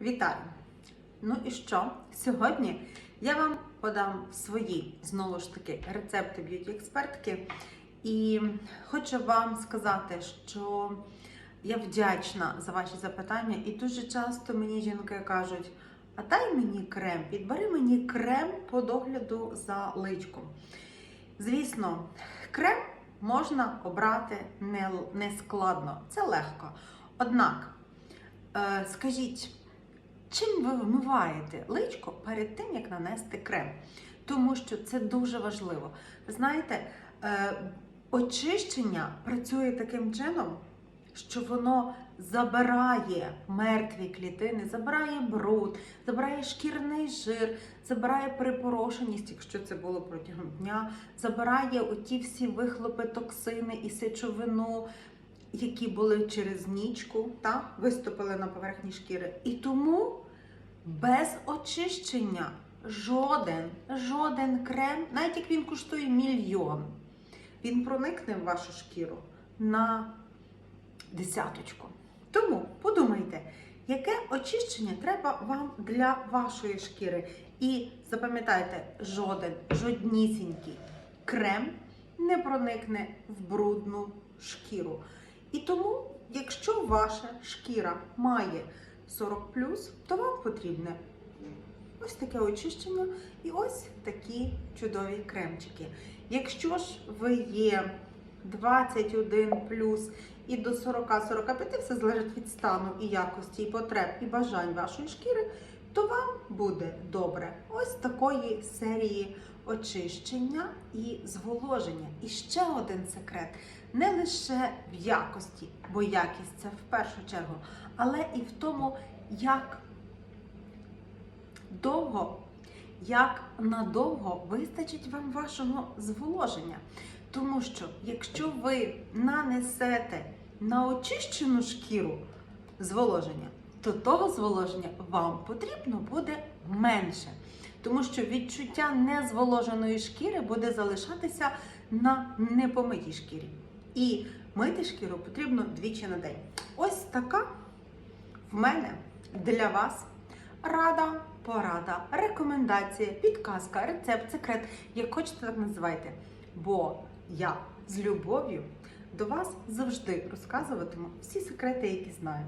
Вітаю! Ну і що? Сьогодні я вам подам свої знову ж таки рецепти б'юті-експертки. І хочу вам сказати, що я вдячна за ваші запитання, і дуже часто мені жінки кажуть: а дай мені крем, підбери мені крем по догляду за личком. Звісно, крем можна обрати не, складно, це легко. Однак, е, скажіть, чим ви вмиваєте личко перед тим, як нанести крем? Тому що це дуже важливо. Знаєте, е, очищення працює таким чином, що воно забирає мертві клітини, забирає бруд, забирає шкірний жир, забирає припорошеність, якщо це було протягом дня, забирає оті всі вихлопи, токсини і сечовину, які були через нічку, та, виступили на поверхні шкіри. І тому без очищення жоден, жоден крем, навіть як він коштує мільйон, він проникне в вашу шкіру на десяточку. Тому подумайте, яке очищення треба вам для вашої шкіри. І запам'ятайте, жоден, жоднісінький крем не проникне в брудну шкіру. І тому, якщо ваша шкіра має 40 то вам потрібне ось таке очищення і ось такі чудові кремчики. Якщо ж ви є 21 і до 40-45, все залежить від стану і якості, і потреб, і бажань вашої шкіри, то вам буде добре ось такої серії очищення і зволоження. І ще один секрет: не лише в якості, бо якість це в першу чергу, але і в тому, як довго, як надовго вистачить вам вашого зволоження. Тому що, якщо ви нанесете на очищену шкіру зволоження, то того зволоження вам потрібно буде менше. Тому що відчуття незволоженої шкіри буде залишатися на непомитій шкірі. І мити шкіру потрібно двічі на день. Ось така в мене для вас рада, порада, рекомендація, підказка, рецепт, секрет, як хочете, так називайте. Бо я з любов'ю до вас завжди розказуватиму всі секрети, які знаю.